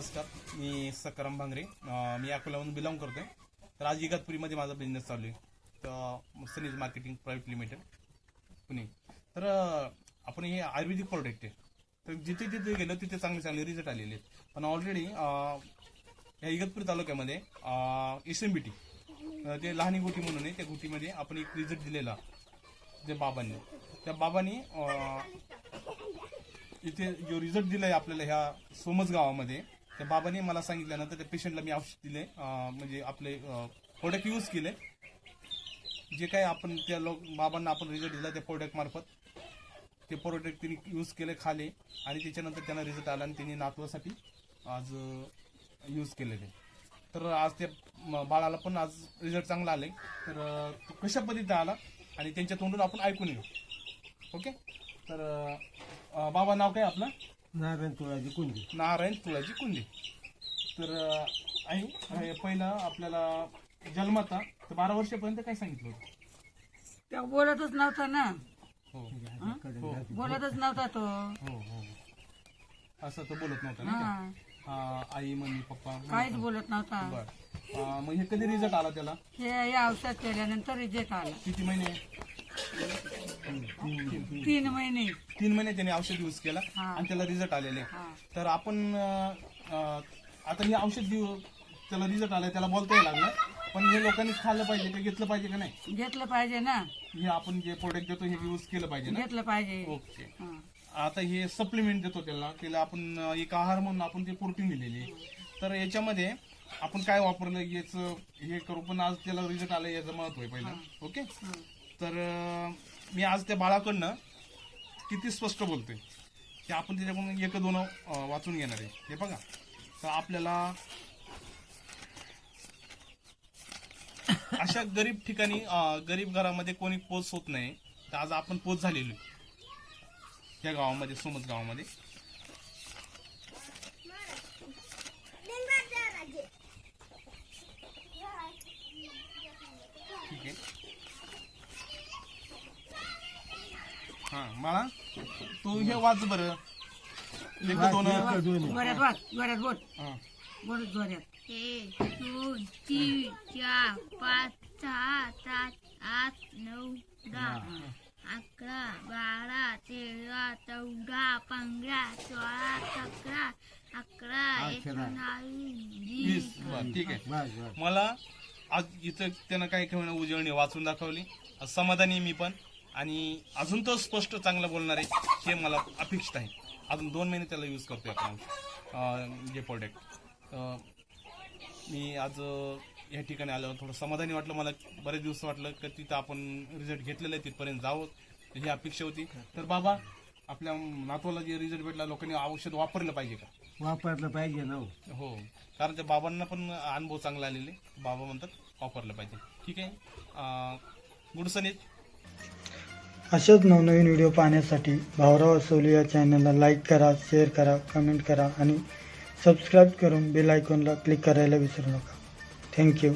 नमस्कार मी सकाराम भांगरे. मी अकोल्याहून बिलॉंग करतोय. तर आज इगतपुरीमध्ये माझा बिझनेस चालू आहे. तर Sunny's marketing private limited Pune. तर आपण हे आयुर्वेदिक प्रोडक्ट आहे. तर जिथे जिथे गेलो तिथे चांगले चांगले रिझल्ट आलेले आहेत. पण ऑलरेडी या इगतपुरी तालुक्यामध्ये एस एम बी टी ते लहानी गोटी म्हणून आहे. त्या गोटीमध्ये आपण एक रिझल्ट दिलेला त्या बाबांनी. त्या बाबांनी इथे जो रिझल्ट आहे आपल्याला ह्या सोमस गावामध्ये त्या बाबांनी मला सांगितल्यानंतर त्या पेशंटला मी औषध दिले म्हणजे आपले प्रोडक्ट यूज केले. जे काही आपण त्या लोक बाबांना आपण रिझल्ट दिला त्या प्रोडक्ट मार्फत ते प्रोडक्ट त्यांनी यूज केले खाले आणि त्याच्यानंतर त्यांना रिझल्ट आला आणि त्यांनी नातवासाठी आज यूज केलेले तर आज त्या बाळाला पण आज रिझल्ट चांगला आलाय तर तो कशा पद्धतीने आला आणि त्यांच्या तोंडून आपण ऐकून घेऊ. ओके? तर बाबा नाव काय आपलं? नारायण तुळाजी कुंडी. नारायण तुळाजी कुंडे. तर आई हे पहिलं आपल्याला जन्माता तर बारा वर्षापर्यंत काय सांगितलं होतं? त्या बोलतच नव्हता ना. हो. हो. बोलतच नव्हता तो. हो हो असं तो बोलत नव्हता ना हा. हा, आई मम्मी पप्पा काहीच बोलत नव्हता. बर. मग हे कधी रिझल्ट आला त्याला? हे हे औषध केल्यानंतर रिजेक्ट आला. किती महिने? तीन महिने. तीन महिने त्याने औषध यूज केला हा. आणि त्याला रिझल्ट आलेले. हा. तर आपण अं, अं, आता हे औषध देऊ त्याला रिझल्ट आलाय त्याला बोलता लागलं. पण हे लोकांनी खाल्लं पाहिजे का घेतलं पाहिजे का नाही? घेतलं पाहिजे ना. हे आपण जे प्रोडक्ट देतो हे यूज केलं पाहिजे ना? घेतलं पाहिजे. ओके हा. आता हे सप्लिमेंट देतो त्याला त्याला आपण अं, एक आहार म्हणून आपण ते प्रोटीन दिलेले. तर याच्यामध्ये आपण काय वापरलं याचं हे करू पण आज त्याला रिझल्ट आलं याचं महत्त्व आहे पहिलं. ओके. तर अं, मी आज त्या बाळाकडनं किती स्पष्ट बोलतोय. की आपण त्याच्याकडून एक दोन अं, वाचून घेणार आहे. हे बघा. तर आपल्याला अशा गरीब ठिकाणी गरीब घरामध्ये कोणी पोच होत नाही. तर आज आपण पोच झालेलो या गावामध्ये सोमस गावामध्ये. ठीक आहे. हा मला तू हे वाच बरं. एक दोन जोऱ्यात वाच जोऱ्यात बोल हा. बोल जोऱ्यात एक दोन तीन चार पाच सहा सात आठ नऊ दहा अकरा बारा तेरा चौदा पंधरा सोळा सतरा अकरा एकोणावीस वीस वीस. बरं, ठीक आहे. बस बस. मला आज इथं त्यानं काय काही उजळणी वाचून दाखवली. समाधानी आहे मी पण. आणि अजून तो स्पष्ट चांगलं बोलणार आहे हे मला अपेक्षित आहे. अजून दोन महिने त्याला यूज करतोय आपण. जे प्रोडक्ट मी आज या ठिकाणी आल्यावर थोडं समाधानी वाटलं. मला बरेच दिवस वाटलं की तिथं आपण रिझल्ट घेतलेला आहे तिथपर्यंत जावं. ही अपेक्षा होती. तर बाबा आपल्या नातवाला जे रिझल्ट भेटला लोकांनी औषध वापरलं पाहिजे का? वापरलं पाहिजे ना हो. हो. कारण त्या बाबांना पण अनुभव चांगला आलेले. बाबा म्हणतात वापरलं पाहिजे. ठीक आहे? गुडसनीत अशाच नवनवीन व्हिडिओ पाहण्यासाठी भाऊराव असोली या चॅनलला लाईक करा शेअर करा कमेंट करा आणि सबस्क्राईब करून बेल आयकॉनला क्लिक करायला विसरू नका. थँक्यू.